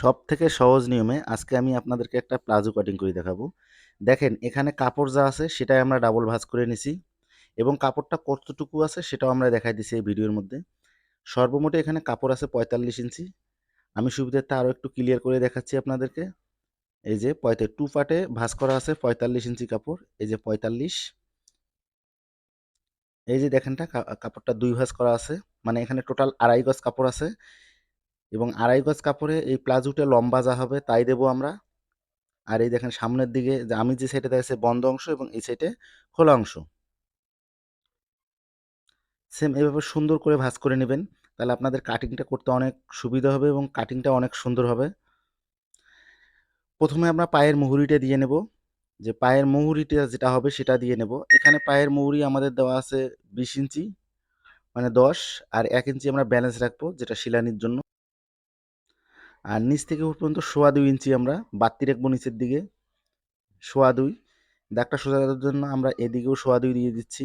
সব থেকে সহজ নিয়মে আজকে আমি আপনাদেরকে একটা প্লাজো কাটিং করে দেখাবো। দেখেন, এখানে কাপড় যা আছে সেটাই আমরা ডাবল ভাঁজ করে নিছি এবং কাপড়টা কতটুকু আছে সেটাও আমরা দেখাই দিছি এই ভিডিওর মধ্যে। সর্বমোটে এখানে কাপড় আছে পঁয়তাল্লিশ ইঞ্চি। আমি সুবিধার্থে আরও একটু ক্লিয়ার করে দেখাচ্ছি আপনাদেরকে। এই যে পঁয়তা টু পার্টে ভাঁজ করা আছে পঁয়তাল্লিশ ইঞ্চি কাপড়, এই যে পঁয়তাল্লিশ। এই যে দেখেনটা কাপড়টা দুই ভাঁজ করা আছে। মানে এখানে টোটাল আড়াই গজ কাপড় আছে। এবং আড়াই গজ কাপড়ে এই প্লাজোটা লম্বা যা হবে তাই দেবো আমরা। আর এই দেখেন সামনের দিকে যে আমি যে সাইডে দেখেছি বন্ধ অংশ এবং এই সাইডে খোলা অংশ। সেম এভাবে সুন্দর করে ভাঁজ করে নেবেন, তাহলে আপনাদের কাটিংটা করতে অনেক সুবিধা হবে এবং কাটিংটা অনেক সুন্দর হবে। প্রথমে আমরা পায়ের মুহুরিটা দিয়ে নেব, যে পায়ের মুহুরিটা যেটা হবে সেটা দিয়ে নেব। এখানে পায়ের মুহুরি আমাদের দেওয়া আছে বিশ ইঞ্চি মানে দশ, আর এক ইঞ্চি আমরা ব্যালেন্স রাখব যেটা শিলানির জন্য। আর নিচ থেকে উপর পর্যন্ত সোয়া দুই ইঞ্চি আমরা বাত্তি রাখব নিচের দিকে। সোয়া দুই। দাগটা সোজা করার জন্য আমরা এদিকেও সোয়া দুই দিয়ে দিচ্ছি।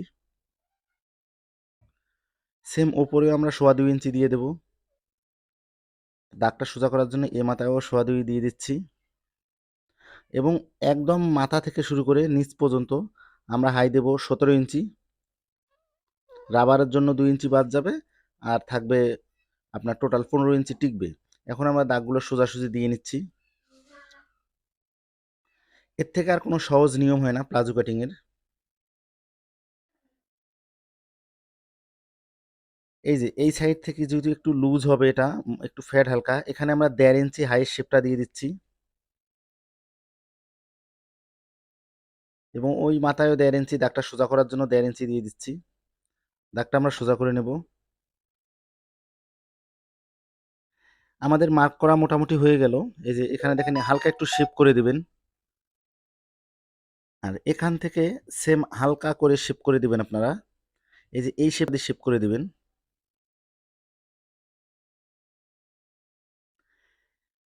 সেম ওপরেও আমরা সোয়া দুই ইঞ্চি দিয়ে দেব। দাগটা সোজা করার জন্য এ মাথায়ও সোয়া দুই দিয়ে দিচ্ছি। এবং একদম মাথা থেকে শুরু করে নিচ পর্যন্ত আমরা হাই দেব সতেরো ইঞ্চি। রাবারের জন্য দুই ইঞ্চি বাদ যাবে আর থাকবে আপনার টোটাল পনেরো ইঞ্চি টিকবে। এখন আমরা দাগগুলো সোজাসুজি দিয়ে নিচ্ছি। এর থেকে আর কোনো সহজ নিয়ম হয় না প্লাজো কাটিংয়ের এই যে, এই সাইড থেকে যদি একটু লুজ হবে এটা একটু ফ্যাট হালকা, এখানে আমরা দেড় ইঞ্চি হাই শেপটা দিয়ে দিচ্ছি। এবং ওই মাথায়ও দেড় ইঞ্চি, দাগটা সোজা করার জন্য দেড় ইঞ্চি দিয়ে দিচ্ছি। দাগটা আমরা সোজা করে নেব। আমাদের মার্ক করা মোটামুটি হয়ে গেল। এই যে এখানে দেখেন হালকা একটু শেপ করে দিবেন। আর এখান থেকে সেম হালকা করে শেপ করে দিবেন আপনারা। এই যে এই শেপ দিয়ে শেপ করে দিবেন।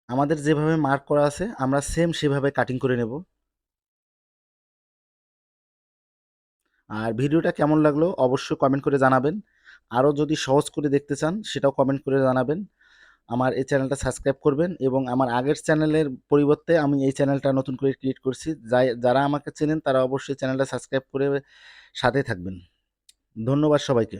আমাদের যেভাবে মার্ক করা আছে, আমরা সেম সেভাবে কাটিং করে নেব। আর ভিডিওটা কেমন লাগল অবশ্যই কমেন্ট করে জানাবেন। আরও যদি সহজ করে দেখতে চান, সেটাও কমেন্ট করে জানাবেন। আমার এই চ্যানেলটা সাবস্ক্রাইব করবেন এবং আমার আগের চ্যানেলের পরিবর্তে আমি এই চ্যানেলটা নতুন করে ক্রিয়েট করছি। যারা আমাকে চেনেন তারা অবশ্যই চ্যানেলটা সাবস্ক্রাইব করে সাথে থাকবেন। ধন্যবাদ সবাইকে।